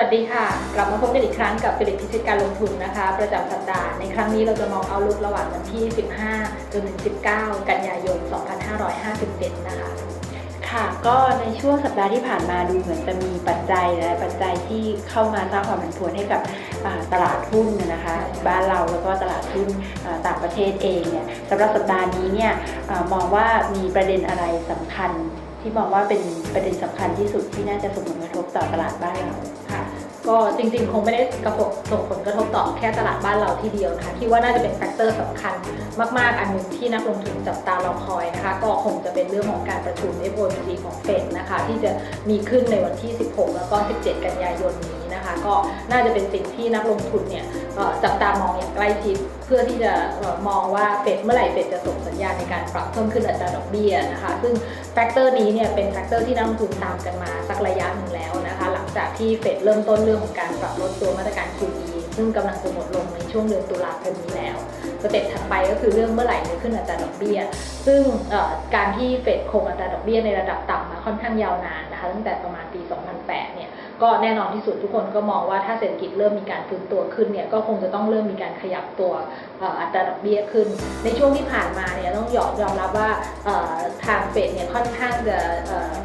สวัสดีค่ะ กลับมาพบกันอีกครั้งกับฟิลิปพิชิตการลงทุนนะคะ ประจำสัปดาห์ ในครั้งนี้เราจะมองเอาลุกระหว่างวันที่ 15 จนถึง 19 กันยายน 2557 นะคะ ค่ะ ก็ในช่วงสัปดาห์ที่ผ่านมาดูเหมือนจะมีปัจจัยหลายปัจจัยที่เข้ามาสร้างความผันผวนให้กับอ่าตลาดหุ้นนะคะบ้านเราแล้วก็ตลาดหุ้นอ่าต่างประเทศเองเนี่ยสำหรับสัปดาห์นี้เนี่ยอามองว่ามีประเด็นอะไรสำคัญที่มองว่าเป็นประเด็นสำคัญที่สุดที่น่าจะส่งผลกระทบต่อตลาดบ้านเราค่ะ ก็จริงๆ คงไม่ได้กระทบส่งผลกระทบต่อแค่ตลาดบ้านเราที่เดียวนะคะที่ว่าน่าจะเป็นแฟกเตอร์สำคัญมากๆ อันหนึ่งที่นักลงทุนจับตารอคอยนะคะ ก็คงจะเป็นเรื่องของการประชุม FOMC ของเฟดนะคะ ที่จะมีขึ้นในวันที่ 16 แล้วก็ 17 กันยายนนี้ นะคะก็น่าจะเป็นสิ่งที่นักลงทุนเนี่ยจับตามองอย่างใกล้ชิดเพื่อที่จะมองว่าเฟดเมื่อไหร่เฟดจะส่งสัญญาณในการปรับเพิ่มขึ้นอัตราดอกเบี้ยนะคะซึ่งแฟกเตอร์นี้เนี่ยเป็นแฟกเตอร์ที่นักลงทุนตามกันมาสักระยะหนึ่งแล้วนะคะหลังจากที่เฟดเริ่มต้นเรื่องของการปรับลดตัวมาตรการ QE ซึ่งกำลังจะหมดลงในช่วงเดือนตุลาคมนี้แล้วสเต็ปถัดไปก็คือเรื่องเมื่อไหร่จะขึ้นอัตราดอกเบี้ย ซึ่งการที่เฟดคงอัตราดอกเบี้ยในระดับต่ำมาค่อนข้างยาวนานนะคะตั้งแต่ประมาณปี 2008 เนี่ย ก็แน่นอนที่สุดทุกคนก็มองว่าถ้าเศรษฐกิจเริ่มมีการฟื้นตัวขึ้นเนี่ยก็คงจะต้องเริ่มมีการขยับตัวอัตราดอกเบี้ยขึ้น ในช่วงที่ผ่านมาเนี่ยต้องยอมยอมรับว่าทางเฟดเนี่ยค่อนข้างจะ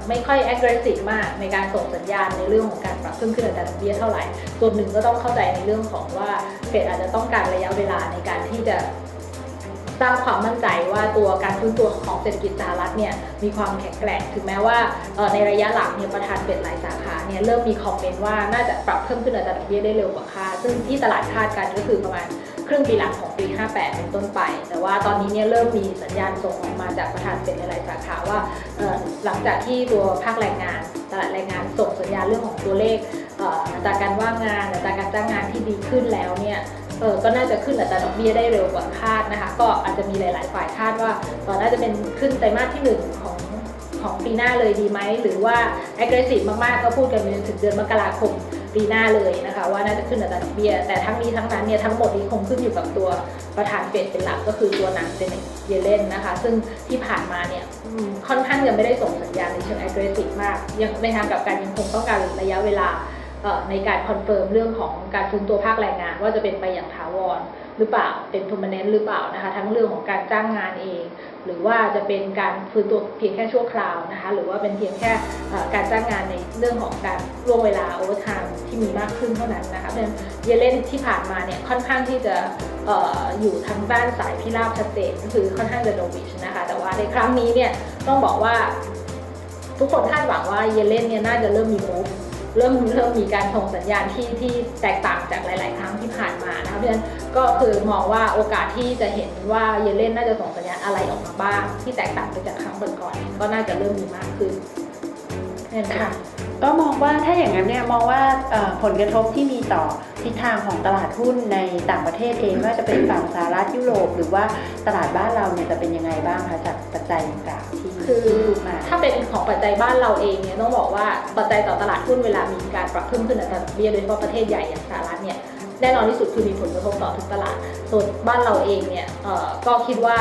ไม่ค่อย aggressive มากในการส่งสัญญาณในเรื่องของการปรับเพิ่มขึ้นอัตราดอกเบี้ยเท่าไหร่ส่วนหนึ่งก็ต้องเข้าใจในเรื่องของว่าเฟดอาจจะต้องการระยะเวลาในการที่จะ สร้างความมั่นใจว่าตัวการฟื้นตัวของเศรษฐกิจสหรัฐเนี่ยมีความแข็งแกร่งถึงแม้ว่าในระยะหลังเนี่ยประธานเฟดหลายสาขาเนี่ยเริ่มมีคอมเมนต์ว่าน่าจะปรับเพิ่มขึ้นอัตราดอกเบี้ยได้เร็วกว่าคาดซึ่งที่ตลาดคาดกันก็คือประมาณครึ่งปีหลังของปี 58 เป็นต้นไป แต่ว่าตอนนี้เนี่ยเริ่มมีสัญญาณส่งออกมาจากประธานเฟดหลายสาขาว่าหลังจากที่ตัวภาคแรงงาน ตลาดแรงงานส่งสัญญาณเรื่องของตัวเลข อัตราการว่างงานอัตราการจ้างงานที่ดีขึ้นแล้วเนี่ยเออก็น่าจะขึ้นอัตราดอกเบี้ยได้เร็วกว่าคาดนะคะ ก็อาจจะมีหลาย ๆ ฝ่ายคาดว่าเออน่าจะเป็นขึ้นไตรมาสที่หนึ่งของของปีหน้าเลยดีไหมหรือว่า aggressive มากๆก็พูดกันไปจนถึงเดือนมกราคมปีหน้าเลยนะคะว่าน่าจะขึ้นอัตราดอกเบี้ย แต่ทั้งนี้ทั้งนั้นเนี่ยทั้งหมดนี้คงขึ้นอยู่กับตัวประธานเฟดเป็นหลักก็คือตัวนางเจเนตเยเลนนะคะ ซึ่งที่ผ่านมาเนี่ยค่อนข้างยังไม่ได้ส่งสัญญาณในเชิง aggressive มาก ยังในทางกับกันยังคงต้องการระยะเวลา ในการคอนเฟิร์มเรื่องของการฟื้นตัวภาคแรงงาน ว่าจะเป็นไปอย่างถาวรหรือเปล่าเป็น permanent หรือเปล่านะคะ ทั้งเรื่องของการจ้างงานเอง หรือว่าจะเป็นการฟื้นตัวเพียงแค่ชั่วคราวนะคะ หรือว่าเป็นเพียงแค่การจ้างงานในเรื่องของการล่วงเวลา overtime ที่มีมากขึ้นเท่านั้นนะคะเพราะฉะนั้นเยเลนที่ผ่านมาเนี่ยค่อนข้างที่จะอออยู่ทางด้านสายพิราบชัดเจนก็คือค่อนข้างจะโดวิชนะคะ แต่ว่าในครั้งนี้เนี่ยต้องบอกว่า ทุกคนคาดหวังว่าเยเลนเนี่ยน่าจะเริ่มมี move เริ่มเริ่มมีการส่งสัญญาณที่ที่แตกต่างจากหลาย ๆ ครั้งที่ผ่านมานะคะเพราะฉะนั้นก็คือมองว่าโอกาสที่จะเห็นว่าเยเลนน่าจะส่งสัญญาณอะไรออกมาบ้าง ที่แตกต่างไปจากครั้งก่อนๆก็น่าจะเริ่มมีมากขึ้นนั่นค่ะ ก็มองว่าถ้าอย่างนั้นเนี่ยมองว่าเอ่อผลกระทบที่มีต่อทิศทางของตลาดหุ้นในต่างประเทศเองไม่ว่าจะเป็นฝั่งสหรัฐยุโรป หรือว่าตลาดบ้านเราเนี่ยจะเป็นยังไงบ้างคะจากปัจจัยต่างๆที่คือพูดมาถ้าเป็นของปัจจัยบ้านเราเองเนี่ยต้องบอกว่าปัจจัยต่อตลาดหุ้นเวลามีการปรับเพิ่มขึ้นอัตราดอกเบี้ยโดยเฉพาะประเทศใหญ่อย่างสหรัฐเนี่ยแน่นอนที่สุดคือมีผลกระทบต่อทุกตลาด ส่วนบ้านเราเองเนี่ยเอ่อก็คิดว่า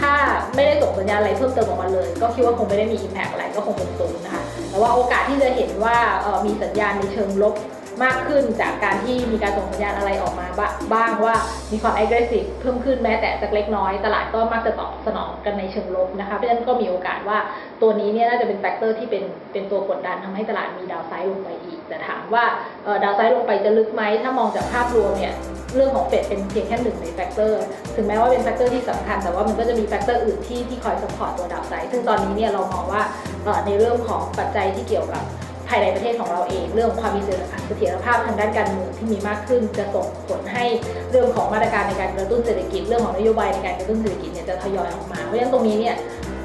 ถ้าไม่ได้ส่งสัญญาณอะไรเพิ่มเติมออกมาเลย ก็คิดว่าคงไม่ได้มี impact อะไรก็คงเป็นศูนย์นะคะ แต่ว่าโอกาสที่จะเห็นว่ามีสัญญาณในเชิงลบ มากขึ้นจากการที่มีการส่งสัญญาณอะไรออกมาบ้างว่ามีความ aggressive เพิ่มขึ้นแม้แต่สักเล็กน้อย ตลาดก็มักจะตอบสนองกันในเชิงลบนะคะ เพราะฉะนั้นก็มีโอกาสว่าตัวนี้เนี่ยน่าจะเป็นแฟกเตอร์ที่เป็นเป็นตัวกดดันทำให้ตลาดมีดาวไซด์ลงไปอีก แต่ถามว่าดาวไซด์ลงไปจะลึกไหม ถ้ามองจากภาพรวมเนี่ยเรื่องของเฟดเป็นเพียงแค่หนึ่งในแฟกเตอร์ ถึงแม้ว่าเป็นแฟกเตอร์ที่สำคัญ แต่ว่ามันก็จะมีแฟกเตอร์อื่นที่ที่คอยสปอร์ตตัวดาวไซด์ซึ่งตอนนี้เนี่ยเรามองว่าในเรื่องของปัจจัยที่เกี่ยวกับายในประเทศของเราเอง เรื่องความมีเสถียรภาพทางด้านการเมืองที่มีมากขึ้น จะส่งผลให้เรื่องของมาตรการในการกระตุ้นเศรษฐกิจ เรื่องของนโยบายในการกระตุ้นเศรษฐกิจเนี่ยจะทยอยออกมา เพราะฉะนั้นตรงนี้เนี่ย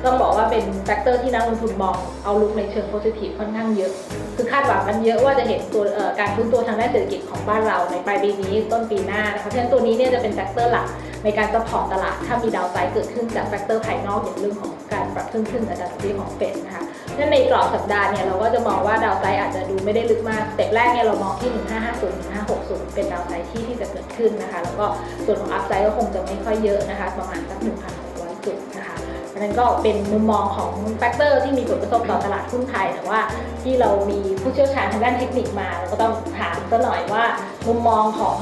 ต้องบอกว่าเป็นแฟกเตอร์ที่นักลงทุนมองเอาลุกในเชิงโพซิทีฟค่อนข้างเยอะ คือคาดหวังกันเยอะว่าจะเห็นตัวการฟื้นตัวทางด้านเศรษฐกิจของบ้านเราในปลายปีนี้ต้นปีหน้านะคะเพราะฉะนั้นตัวนี้เนี่ยจะเป็นแฟกเตอร์หลักในการซัพพอร์ตตลาดถ้ามีดาวไซด์เกิดขึ้นจากแฟกเตอร์ภายนอกอย่างเรื่องของการปรับเพิ่มขึ้นอัตราดอกเบี้ยของเฟดนะคะ นั่นในกรอบสัปดาห์เนี่ยเราก็จะมองว่าดาวไซด์อาจจะดูไม่ได้ลึกมากสเต็ปแรกเนี่ยเรามองที่ 1550 1560 เป็นดาวไซด์ที่ที่จะเกิดขึ้นนะคะ แล้วก็ส่วนของอัพไซด์ก็คงจะไม่ค่อยเยอะนะคะ ประมาณสัก 1,600 จุดนะคะอันนั้นก็เป็นมุมมองของแฟกเตอร์ที่มีผลกระทบต่อตลาดหุ้นไทยแต่ว่าที่เรามีผู้เชี่ยวชาญทางด้านเทคนิคมาเราก็ต้องถามซะหน่อยว่ามุมมองของ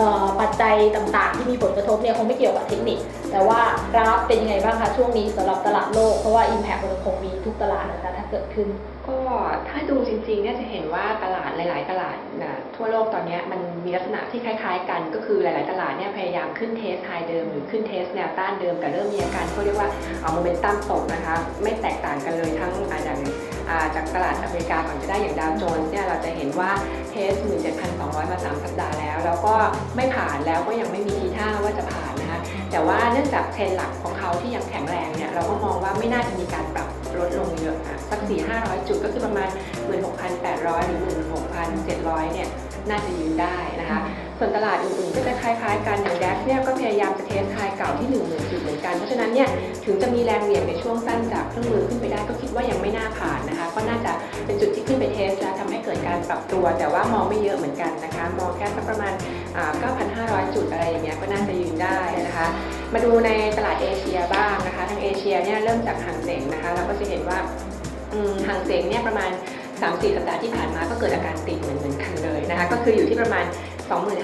ออปัจจัยต่างๆ ที่มีผลกระทบเนี่ยคงไม่เกี่ยวกับเทคนิค แต่ว่ากราฟเป็นยังไงบ้างคะช่วงนี้สำหรับตลาดโลก เพราะว่า Impact มันคงมีทุกตลาดนะคะถ้าเกิดขึ้น ก็ถ้าดูจริงๆเนี่ยจะเห็นว่าตลาดหลายๆ ตลาดนะทั่วโลกตอนนี้มันมีลักษณะที่คล้ายๆ กันก็คือหลายๆ ตลาดเนี่ยพยายามขึ้นเทสไฮเดิมหรือขึ้นเทสแนวต้านเดิมแต่เริ่มมีอาการเขาเรียกว่าเอาโมเมนตัมตกนะคะไม่แตกต่างกันเลยทั้งอย่างจากตลาดอเมริกาก่อนจะได้อย่างดาวโจนส์เนี่ยเราจะเห็นว่าเทส 17,200 มา 3 สัปดาห์แล้ว แล้วก็ไม่ผ่านแล้วก็ยังไม่มีทีท่าว่าจะผ่าน แต่ว่าเนื่องจากเทรนด์หลักของเขาที่ยังแข็งแรงเนี่ยเราก็มองว่าไม่น่าจะมีการปรับลดลงเยอะค่ะสัก4 500 จุดก็คือประมาณ 16,800 หรือ 16,700 เนี่ย น่าจะยืนได้นะคะ ส่วนตลาดอื่นๆก็จะคล้ายๆกันอย่าง DAX เนี่ยก็พยายามจะเทสไฮเก่าที่10,000จุดเหมือนกัน เพราะฉะนั้นเนี่ยถึงจะมีแรงเหวี่ยงในช่วงสั้นจากเครื่องมือขึ้นไปได้ก็คิดว่ายังไม่น่าผ่านนะคะ ก็น่าจะเป็นจุดที่ขึ้นไปเทสแล้วทำให้เกิดการปรับตัว แต่ว่ามองไม่เยอะเหมือนกันนะคะ มองแค่สักประมาณอ่า9,500 จุดอะไรอย่างเงี้ยก็น่าจะยืนได้นะคะ มาดูในตลาดเอเชียบ้างนะคะทางเอเชียเนี่ยเริ่มจากหางเสงนะคะเราก็จะเห็นว่าหางเสงเนี่ยประมาณ 3-4 สัปดาห์ที่ผ่านมาก็เกิดอาการติดเหมือนเหมือนกันเลยนะคะก็คืออยู่ที่ประมาณ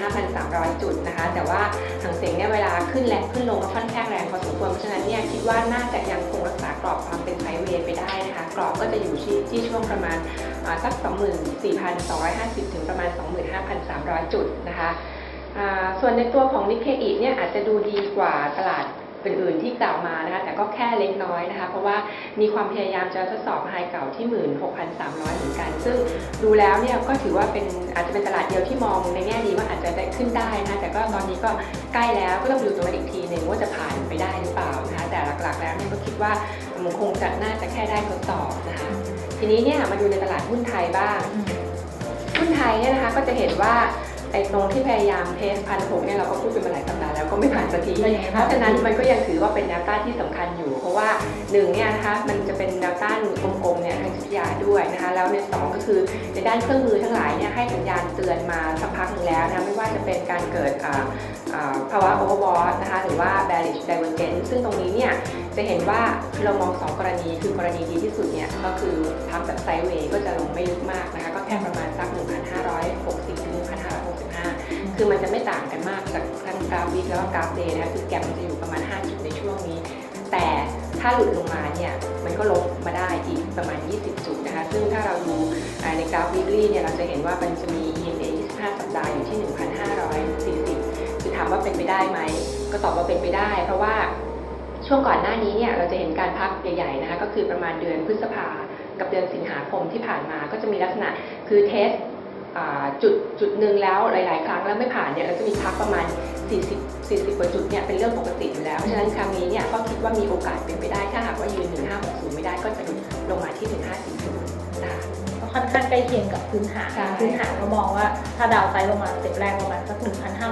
25,300 จุดนะคะ แต่ว่าหางเสียงเนี่ยเวลาขึ้นแรงขึ้นลงก็ค่อนข้างแรงพอสมควรเพราะฉะนั้นเนี่ยคิดว่าน่าจะยังคงรักษากรอบความเป็นไซเวย์ไปได้นะคะ กรอบก็จะอยู่ที่ที่ช่วงประมาณอ่าสัก 24,250 ถึงประมาณ 25,300 จุดนะคะส่วนในตัวของนิเคอีเนี่ยอาจจะดูดีกว่าตลาด อื่นๆที่กล่าวมานะคะแต่ก็แค่เล็กน้อยนะคะ เพราะว่ามีความพยายามจะทดสอบไฮเก่าที่ 16,300 เหมือนกัน ซึ่งดูแล้วเนี่ยก็ถือว่าเป็นอาจจะเป็นตลาดเดียวที่มองในแง่ดีว่าอาจจะได้ขึ้นได้นะแต่ก็ตอนนี้ก็ใกล้แล้วก็ต้องดูตัวอีกทีหนึ่งว่าจะผ่านไปได้หรือเปล่านะคะแต่หลักๆแล้วเนี่ยก็คิดว่ามันคงจะน่าจะแค่ได้ทดสอบนะคะทีนี้เนี่ยมาดูในตลาดหุ้นไทยบ้างหุ้นไทยเนี่ยนะคะก็จะเห็นว่า ไอ้ตรงที่พยายามเทสพันหกเนี่ยเราก็พูดกันมาหลายสัปดาห์แล้วก็ไม่ผ่านสักทีแล้วยังไงเพบ้างราะฉะนั้นมันก็ยังถือว่าเป็นแนวต้านที่สำคัญอยู่ เพราะว่าหนึ่งเนี่ยนะคะมันจะเป็นแนวต้านกลมๆเนี่ยทางจิตวิทยาด้วยนะคะแล้วในสองก็คือในด้านเครื่องมือทั้งหลายเนี่ยให้สัญญาณเตือนมาสักพักหนึ่งแล้วนะไม่ว่าจะเป็นการเกิดอ่าอ่าภาวะโอเวอร์บอทนะคะหรือว่า bearish divergence ซึ่งตรงนี้เนี่ยจะเห็นว่าเรามองสองกรณีคือกรณีดีที่สุดเนี่ยก็คือทำแบบไซด์เวย์ก็จะลงไม่ลึกมากนะคะก็แค่ประมาณสัก 1,560ถึง1,565 คือมันจะไม่ต่างกันมากจากทั้งกราฟวิกแล้วก็กราฟเดย์นะคะคือแกมมันจะอยู่ประมาณ 5 จุดในช่วงนี้ แต่ถ้าหลุดลงมาเนี่ยมันก็ลบมาได้อีกประมาณ 20 จุดนะคะ ซึ่งถ้าเราดูในกราฟ weekly เนี่ยเราจะเห็นว่ามันจะมี EMA 25 สัปดาห์อยู่ที่ 1,540 คือถามว่าเป็นไปได้ไหม ก็ตอบว่าเป็นไปได้ เพราะว่าช่วงก่อนหน้านี้เนี่ยเราจะเห็นการพักใหญ่ๆนะคะก็คือประมาณเดือนพฤษภากับเดือนสิงหาคมที่ผ่านมาก็จะมีลักษณะคือเทส จุดจุดหนึ่งแล้วหลาย ๆ ครั้งแล้วไม่ผ่านเนี่ยเราจะมีพักประมาณ 40 40กว่าจุดเนี่ยเป็นเรื่องปกติอยู่แล้วเพราะฉะนั้นครั้งนี้เนี่ยก็คิดว่ามีโอกาสเป็นไปได้ถ้าหากว่ายืน 1560 ไม่ได้ก็จะหลุดลงมาที่ 1540นะคะก็ค่อนข้างใกล้เคียงกับพื้นฐานใช่พื้นฐานเรามองว่าถ้าดาวไซด์ลงมาสเต็ปแรกประมาณสัก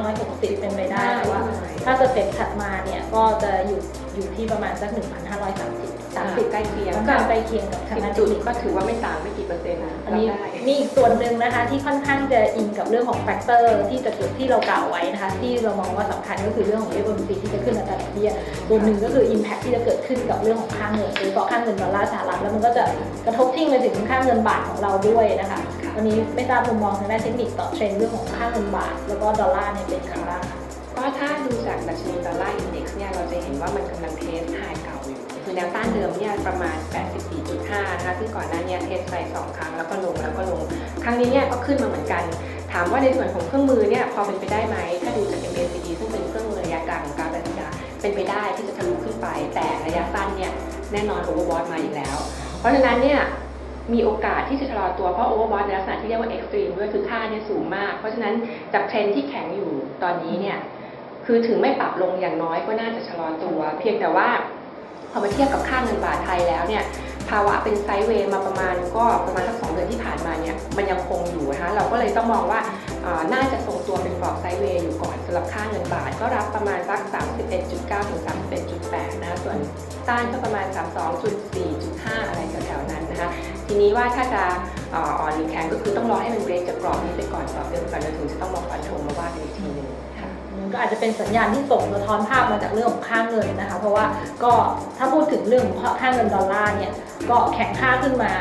1,560 เป็นไปได้แต่ว่า ถ้าสเต็ปถัดมาเนี่ยก็จะอยู่อยู่ที่ประมาณสัก 1,530 30 ใกล้เคียงค่อนข้างใกล้เคียงกับทางด้าน10จุดเทคนิคก็ถือว่าไม่ต่างไม่กี่เปอร์เซ็นต์นะอันนี้รับได้มีอีกส่วนหนึ่งนะคะที่ค่อนข้างจะอินกับเรื่องของแฟกเตอร์ที่จะเกิดที่เรากล่าวไว้นะคะ ที่เรามองว่าสำคัญก็คือเรื่องของ FOMC ที่จะขึ้นอัตราดอกเบี้ยส่วนหนึ่งก็คือ Impact ที่จะเกิดขึ้นกับเรื่องของค่าเงินโดยเฉพาะค่าเงินดอลลาร์สหรัฐแล้วมันก็จะกระทบทิ้งไปถึงค่าเงินบาทของเราด้วยนะคะค่ะวันนี้ไม่ทราบมุมมองทางด้านเทคนิคต่อเทรนด์เรื่องของค่าเงินบาท แล้วก็ดอลลาร์เนี่ยเป็นอย่างไรบ้างคะก็ถ้าดูจากดัชนีดอลลาร์อินเด็กซ์เนี่ยเราจะเห็นว่ามันกำลังเทส แนวต้านเดิมเนี่ยประมาณ 84.5 นะคะซึ่งก่อนหน้าเนี้เทสไปสองครั้งแล้วก็ลงแล้วก็ลง ครั้งนี้เนี่ยก็ขึ้นมาเหมือนกัน ถามว่าในส่วนของเครื่องมือเนี่ยพอเป็นไปได้ไหม ถ้าดูจาก MACD ซึ่งเป็นเครื่องมือระยะกลางของการตัดสินใจเป็นไปได้ที่จะทะลุขึ้นไป แต่ระยะสั้นเนี่ยแน่นอนโอเวอร์บอทมาอีกแล้ว เพราะฉะนั้นเนี่ยมีโอกาสที่จะชะลอตัวเพราะโอเวอร์บอทในลักษณะที่เรียกว่าเอ็กซ์ตรีมด้วยคือค่าเนี่ยสูงมาก เพราะฉะนั้นจากเทรนที่แข็งอยู่ตอนนี้เนี่ยคือถึงไม่ปรับลงอย่างน้อยก็น่าจะชะลอตัว เพียงแต่ว่า พอมาเทียบกับค่าเงินบาทไทยแล้วเนี่ยภาวะเป็นไซด์เวย์มาประมาณก็ประมาณสักสองเดือนที่ผ่านมาเนี่ยมันยังคงอยู่นะคะเราก็เลยต้องมองว่าน่าจะทรงตัวเป็นกรอบไซด์เวย์อยู่ก่อนสำหรับค่าเงินบาทก็รับประมาณสัก 31.9 ถึง 31.8 นะคะส่วนต้านก็ประมาณ 32.4.5 อะไรแถวๆนั้นนะคะทีนี้ว่าถ้าจะอ่อนหรือแข็งก็คือต้องรอให้มันเบรกจากกรอบนี้ไปก่อนกรอบเดิมก่อนแล้วถึงจะต้องมาฟันธงมาว่ากันอีกทีหนึ่งค่ะ ก็อาจจะเป็นสัญญาณที่ส่งสะท้อนภาพมาจากเรื่องของค่าเงินนะคะ เพราะว่าก็ถ้าพูดถึงเรื่องของค่าเงินดอลลาร์เนี่ยก็แข็งค่าขึ้นมา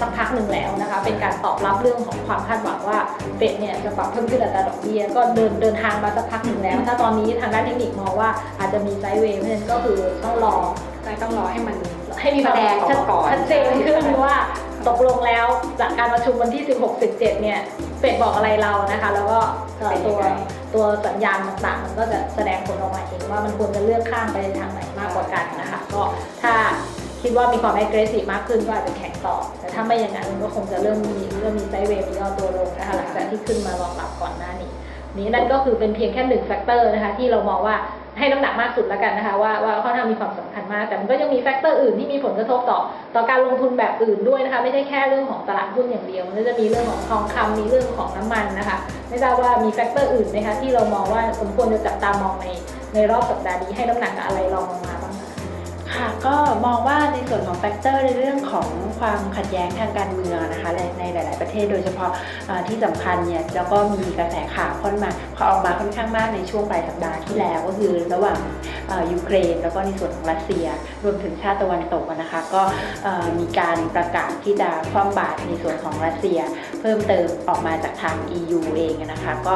สักพักหนึ่งแล้วนะคะ เป็นการตอบรับเรื่องของความคาดหวังว่าเฟดเนี่ยจะปรับเพิ่มขึ้นอัตราดอกเบี้ยก็เดินเดินทางมาสักพักหนึ่งแล้ว ถ้าตอนนี้ทางด้านเทคนิคมองว่าอาจจะมีไซด์เวย์เพราะฉะนั้นก็คือต้องรอใจต้องรอให้มันให้มีความแสดงออกมาก่อนชัดเจนขึ้นว่า ตกลงแล้วจากการประชุมวันที่ 16 17 เนี่ยเฟดบอกอะไรเรานะคะ แล้วก็เอ่อตัวตัวสัญญาณต่างๆ มันก็จะแสดงผลออกมาเองว่ามันควรจะเลือกข้างไปในทางไหนมากกว่ากันนะคะ ก็ถ้าคิดว่ามีความ aggressive มากขึ้นก็อาจจะแข็งต่อ แต่ถ้าไม่อย่างนั้นมันก็คงจะเริ่มมีเริ่มมีไซด์เวย์ย่อตัวลงนะคะหลังจากที่ขึ้นมารองรับก่อนหน้านี้ นี้นั่นก็คือเป็นเพียงแค่หนึ่งแฟกเตอร์นะคะที่เรามองว่า ให้น้ำหนักมากสุดแล้วกันนะคะว่าว่าข้อนข้างมีความสำคัญมาก แต่มันก็ยังมีแฟกเตอร์อื่นที่มีผลกระทบต่อต่อการลงทุนแบบอื่นด้วยนะคะ ไม่ใช่แค่เรื่องของตลาดหุ้นอย่างเดียว มันจะมีเรื่องของทองคำมีเรื่องของน้ำมันนะคะ ไม่ทราบว่ามีแฟกเตอร์อื่นไหมคะที่เรามองว่าสมควรจะจับตามองในในรอบสัปดาห์นี้ให้น้ำหนักกับอะไรลองลงมาบ้าง ค่ะก็มองว่าในส่วนของแฟกเตอร์ในเรื่องของความขัดแย้งทางการเมืองนะคะในในหลาย ๆ ประเทศโดยเฉพาะที่สำคัญเนี่ยแล้วก็มีกระแสข่าวค่อนมาเขาออกมาค่อนข้างมากในช่วงปลายสัปดาห์ที่แล้วก็คือระหว่างยูเครน แล้วก็ในส่วนของรัสเซีย รวมถึงชาติตะวันตกนะคะก็มีการประกาศที่จะคว่ำบาตรในส่วนของรัสเซีย เพิ่มเติมออกมาจากทาง EU เองนะคะก็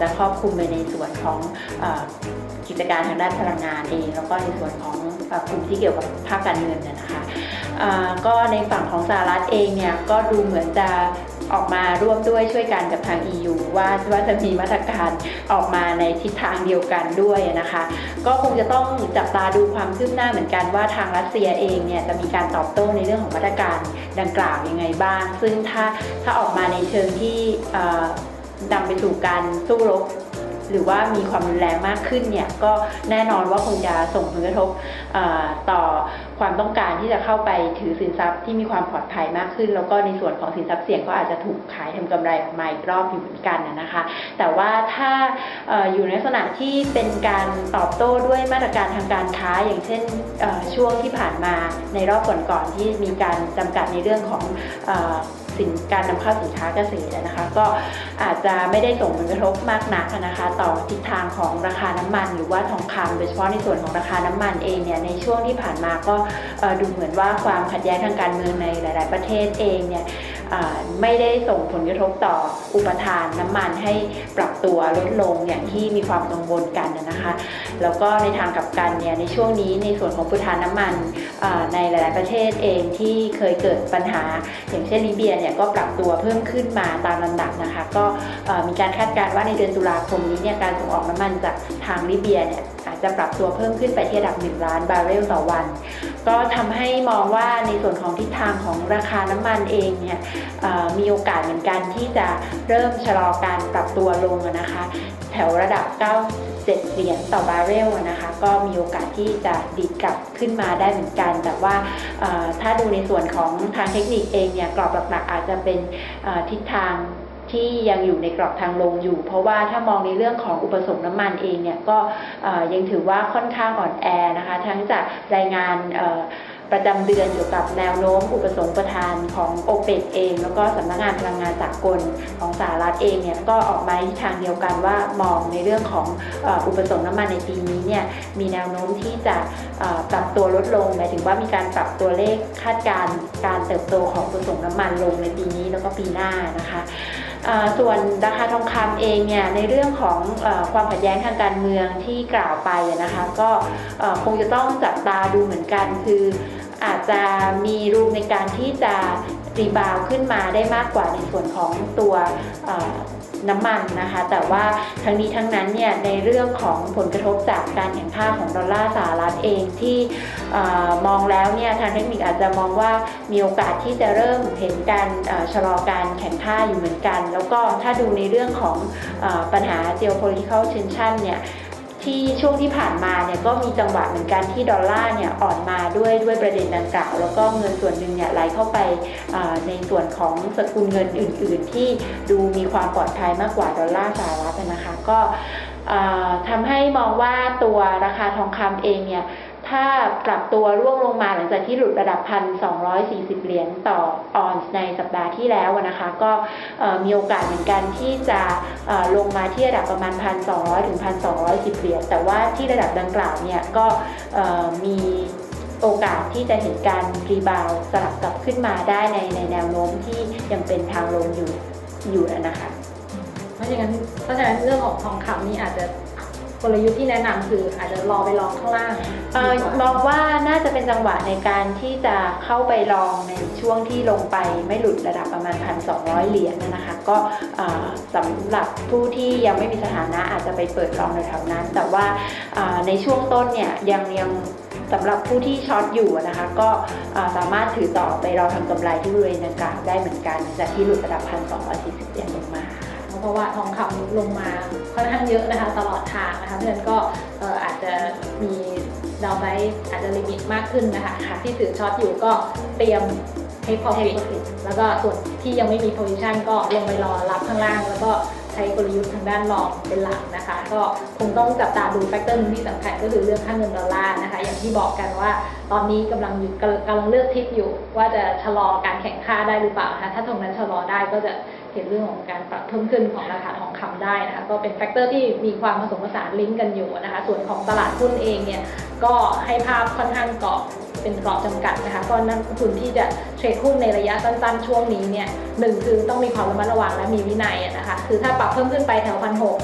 จะครอบคลุมไปในส่วนของกิจการทางด้านพลังงานเอง แล้วก็ในส่วนของ กลุ่มที่เกี่ยวกับภาคการเงินนะคะก็ในฝั่งของสหรัฐเองเนี่ยก็ดูเหมือนจะออกมาร่วมด้วยช่วยกันกับทาง EU ว่าว่าจะมีมาตรการออกมาในทิศทางเดียวกันด้วยนะคะ ก็คงจะต้องจับตาดูความคืบหน้าเหมือนกันว่าทางรัสเซียเองเนี่ยจะมีการตอบโต้ในเรื่องของมาตรการดังกล่าวยังไงบ้าง ซึ่งถ้าถ้าออกมาในเชิงที่นำไปสู่การสู้รบ หรือว่ามีความรุนแรงมากขึ้นเนี่ยก็แน่นอนว่าคงจะส่งผลกระทบต่อความต้องการที่จะเข้าไปถือสินทรัพย์ที่มีความปลอดภัยมากขึ้น แล้วก็ในส่วนของสินทรัพย์เสี่ยงก็อาจจะถูกขายทำกำไรออกมาอีกรอบอยู่เหมือนกันนะคะ แต่ว่าถ้าออยู่ในลักษณะที่เป็นการตอบโต้ด้วยมาตรการทางการค้า อย่างเช่นช่วงที่ผ่านมาในรอบก่อนๆที่มีการจำกัดในเรื่องของ สินการนำเข้าสินค้าเกษตรนะคะ ก็อาจจะไม่ได้ส่งผลกระทบมากนักนะคะ ต่อทิศทางของราคาน้ำมัน หรือว่าทองคำโดยเฉพาะในส่วนของราคาน้ำมันเองเนี่ยในช่วงที่ผ่านมาก็ดูเหมือนว่าความขัดแย้งทางการเมืองในหลาย ๆ ประเทศเองเนี่ย ไม่ได้ส่งผลกระทบต่ออุปทานน้ำมันให้ปรับตัวลดลงอย่างที่มีความกังวลกันนะคะ แล้วก็ในทางกลับกันเนี่ยในช่วงนี้ในส่วนของอุปทานน้ำมันในหลาย ๆ ประเทศเองที่เคยเกิดปัญหา อย่างเช่นลิเบียเนี่ยก็ปรับตัวเพิ่มขึ้นมาตามลำดับนะคะ ก็มีการคาดการณ์ว่าในเดือนตุลาคมนี้เนี่ยการส่งออกน้ำมันจากทางลิเบียเนี่ยอาจจะปรับตัวเพิ่มขึ้นไปที่ระดับ 1 ล้านบาร์เรลต่อวัน ก็ทำให้มองว่าในส่วนของทิศทางของราคาน้ำมันเองเนี่ยมีโอกาสเหมือนกันที่จะเริ่มชะลอการปรับตัวลงนะคะ แถวระดับ 97 เหรียญต่อบาร์เรลนะคะ ก็มีโอกาสที่จะดีดกลับขึ้นมาได้เหมือนกัน แต่ว่าถ้าดูในส่วนของทางเทคนิคเองเนี่ยกรอบหลักๆอาจจะเป็นทิศทาง ที่ยังอยู่ในกรอบทางลงอยู่ เพราะว่าถ้ามองในเรื่องของอุปสงค์น้ำมันเองเนี่ยก็ยังถือว่าค่อนข้างอ่อนแอนะคะทั้งจากรายงานประจำเดือนเกี่ยวกับแนวโน้มอุปสงค์ประทานของโอเปกเอง แล้วก็สำนักงานพลังงานสากลของสหรัฐเองเนี่ยก็ออกมาในทิศทางเดียวกันว่ามองในเรื่องของอุปสงค์น้ำมันในปีนี้เนี่ยมีแนวโน้มที่จะปรับตัวลดลงหมายถึงว่ามีการปรับตัวเลขคาดการณ์การเติบโตของอุปสงค์น้ำมันลงในปีนี้แล้วก็ปีหน้านะคะ ส่วนราคาทองคำเองเนี่ยในเรื่องของอความขัดแย้งทางการเมืองที่กล่าวไปนะคะก็คงจะต้องจับตาดูเหมือนกันคืออาจจะมีรูมในการที่จะรีบาวขึ้นมาได้มากกว่าในส่วนของตัว น้ำมันนะคะ แต่ว่าทั้งนี้ทั้งนั้นเนี่ยในเรื่องของผลกระทบจากการแข่งข้าของดอลลาร์สหรัฐเองที่อมองแล้วเนี่ยทางเทคนิคอาจจะมองว่ามีโอกาสที่จะเริ่มเห็นการชะลอการแข่งข้าอยู่เหมือนกัน แล้วก็ถ้าดูในเรื่องของอปัญหา geopolitical tension เนี่ย ที่ช่วงที่ผ่านมาเนี่ยก็มีจังหวะเหมือนกันที่ดอลลาร์เนี่ยอ่อนมาด้วยด้วยประเด็นดังกล่าว แล้วก็เงินส่วนหนึ่งเนี่ยไหลเข้าไปในส่วนของสกุลเงินอื่น ๆ ที่ดูมีความปลอดภัยมากกว่าดอลลาร์สหรัฐนะคะก็ทำให้มองว่าตัวราคาทองคำเองเนี่ย ถ้าปรับตัวร่วงลงมาหลังจากที่หลุดระดับพันสองเหรียญต่อออนซ์ในสัปดาห์ที่แล้วนะคะ ก็มีโอกาสเหมือนกันที่จะลงมาที่ระดับประมาณ1,200ถึง1,210เหรียญแต่ว่าที่ระดับดังกล่าวเนี่ยก็มีโอกาสที่จะเห็นการรีบาวสลับกลับขึ้นมาได้ในในแนวโน้มที่ยังเป็นทางลงอยู่อยู่นะคะ เพราะฉะนั้นเพราะฉะนั้นเรื่องของทองคำนี่อาจจะ กลยุทธ์ที่แนะนำคืออาจจะรอไปลองข้างล่างเอ่อดีกว่ามองว่าน่าจะเป็นจังหวะในการที่จะเข้าไปลองในช่วงที่ลงไปไม่หลุดระดับประมาณ 1,200 เหรียญนะคะ ก็เอ่อสำหรับผู้ที่ยังไม่มีสถานะอาจจะไปเปิดลองในแถวนั้น แต่ว่าเอ่อในช่วงต้นเนี่ยยังยังสำหรับผู้ที่ช็อตอยู่นะคะ ก็เอ่อสามารถถือต่อไปรอทำกำไรที่บริเวณดังกล่าวได้เหมือนกันหลังจากที่หลุดระดับ 1,240 เหรียญลงมา เพราะว่าทองคำลงมาค่อนข้างเยอะนะคะ ตลอดทางนะคะ เพราะฉะนั้นก็อาจจะมีดาวไซด์อาจจะลิมิตมากขึ้นนะคะค่ะที่ถือช็อตอยู่ก็เตรียมเทคพอฟิตแล้วก็ส่วนที่ยังไม่มีโพซิชันก็ลงไปรอรับข้างล่าง แล้วก็ใช้กลยุทธ์ทางด้านรองเป็นหลักนะคะ ก็คงต้องจับตาดูแฟกเตอร์หนึงที่สำคัญก็คือเรื่องค่าเงินดอลลาร์นะคะ อย่างที่บอกกันว่าตอนนี้กำลังกำลังกำลังเลือกทิศอยู่ ว่าจะชะลอการแข่งค่าได้หรือเปล่านะคะถ้าตรงนั้นชะลอได้ก็จะ เห็นเรื่องของการปรับเพิ่มขึ้นของราคาทองคำได้นะคะก็เป็นแฟกเตอร์ที่มีความผสมผสานลิงก์กันอยู่นะคะ ส่วนของตลาดหุ้นเองเนี่ยก็ให้ภาพค่อนข้างเกาะเป็นกรอบจำกัดนะคะก็นักลงทุนที่จะเทรดหุ้นในระยะสั้นๆ ช่วงนี้เนี่ยหนึ่งคือต้องมีความระมัดระวังและมีวินัยนะคะคือถ้าปรับเพิ่มขึ้นไปแถวพันหก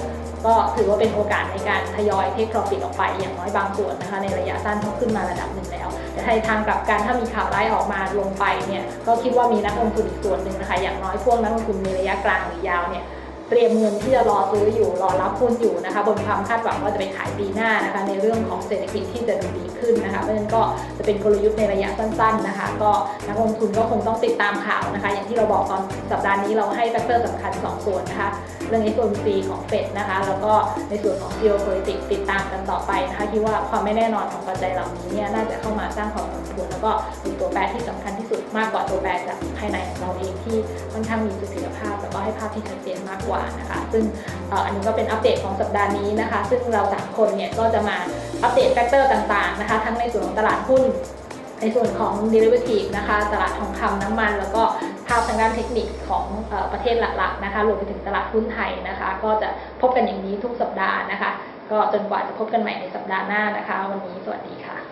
ก็ถือว่าเป็นโอกาสในการทยอยเทคโปรฟิตออกไปอย่างน้อยบางส่วนนะคะในระยะสั้นต้องขึ้นมาระดับหนึ่งแล้ว แต่ในทางกลับกันถ้ามีข่าวร้ายออกมาลงไปเนี่ยก็คิดว่ามีนักลงทุนอีกส่วนหนึ่งนะคะ อย่างน้อยพวกนักลงทุนในระยะกลางหรือยาวเนี่ยเตรียมเงินที่จะรอซื้ออยู่รอรับหุ้นอยู่นะคะ บนความคาดหวังว่าจะไปขายปีหน้านะคะ ในเรื่องของเศรษฐกิจที่จะดูดีขึ้นนะคะเพราะฉะนั้นก็จะเป็นกลยุทธ์ในระยะสั้น ๆนะคะ ก็นักลงทุนก็คงต้องติดตามข่าวนะคะ อย่างที่เราบอกตอนสัปดาห์นี้เราให้แฟกเตอร์สำคัญสองส่วนนะคะ เรื่อง FOMC ของเฟดนะคะ แล้วก็ในส่วนของ geopolitics ติดตามกันต่อไปนะคะคิดว่าความไม่แน่นอนของปัจจัยเหล่านี้เนี่ยน่าจะเข้ามาสร้างความผันผวนแล้วก็เป็นตัวแปรที่สำคัญที่สุดมากกว่าตัวแปรจากภายในของเราเองที่ค่อนข้างมีเสถียรภาพแล้วก็ให้ภาพที่ชัดเจนมากกว่านะคะ ซึ่งอ่ออันนี้ก็เป็นอัปเดตของสัปดาห์นี้นะคะ ซึ่งเราสามคนเนี่ยก็จะมาอัปเดตแฟกเตอร์ต่างๆนะคะ ทั้งในส่วนของตลาดหุ้นในส่วนของ derivative นะคะ ตลาดทองคำน้ำมัน แล้วก็ ภาพทางด้านเทคนิคของอประเทศหลักๆนะคะรวมไปถึงตลาดหุ้นไทยนะคะ ก็จะพบกันอย่างนี้ทุกสัปดาห์นะคะ ก็จนกว่าจะพบกันใหม่ในสัปดาห์หน้านะคะ วันนี้สวัสดีค่ะ